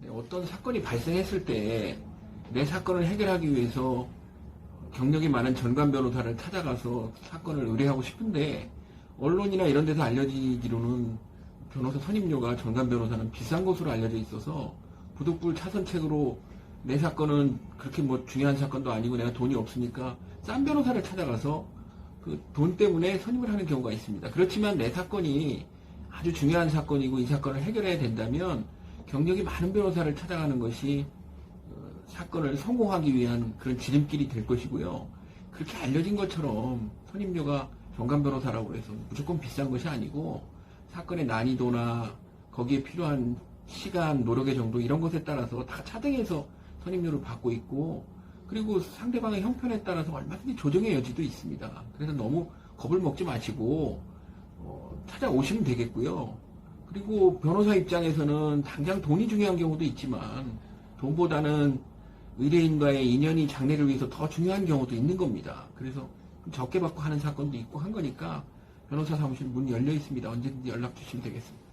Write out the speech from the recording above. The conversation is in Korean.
네, 어떤 사건이 발생했을 때 내 사건을 해결하기 위해서 경력이 많은 전관 변호사를 찾아가서 사건을 의뢰하고 싶은데 언론이나 이런 데서 알려지기로는 변호사 선임료가 전관 변호사는 비싼 것으로 알려져 있어서 부득불 차선책으로 내 사건은 그렇게 뭐 중요한 사건도 아니고 내가 돈이 없으니까 싼 변호사를 찾아가서 그 돈 때문에 선임을 하는 경우가 있습니다. 그렇지만 내 사건이 아주 중요한 사건이고 이 사건을 해결해야 된다면 경력이 많은 변호사를 찾아가는 것이 어, 사건을 성공하기 위한 그런 지름길이 될 것이고요. 그렇게 알려진 것처럼 선임료가 정관 변호사라고 해서 무조건 비싼 것이 아니고 사건의 난이도나 거기에 필요한 시간, 노력의 정도 이런 것에 따라서 다 차등해서 선임료를 받고 있고 그리고 상대방의 형편에 따라서 얼마든지 조정의 여지도 있습니다. 그래서 너무 겁을 먹지 마시고 어, 찾아오시면 되겠고요. 그리고 변호사 입장에서는 당장 돈이 중요한 경우도 있지만 돈보다는 의뢰인과의 인연이 장래를 위해서 더 중요한 경우도 있는 겁니다. 그래서 적게 받고 하는 사건도 있고 한 거니까 변호사 사무실 문 열려 있습니다. 언제든지 연락 주시면 되겠습니다.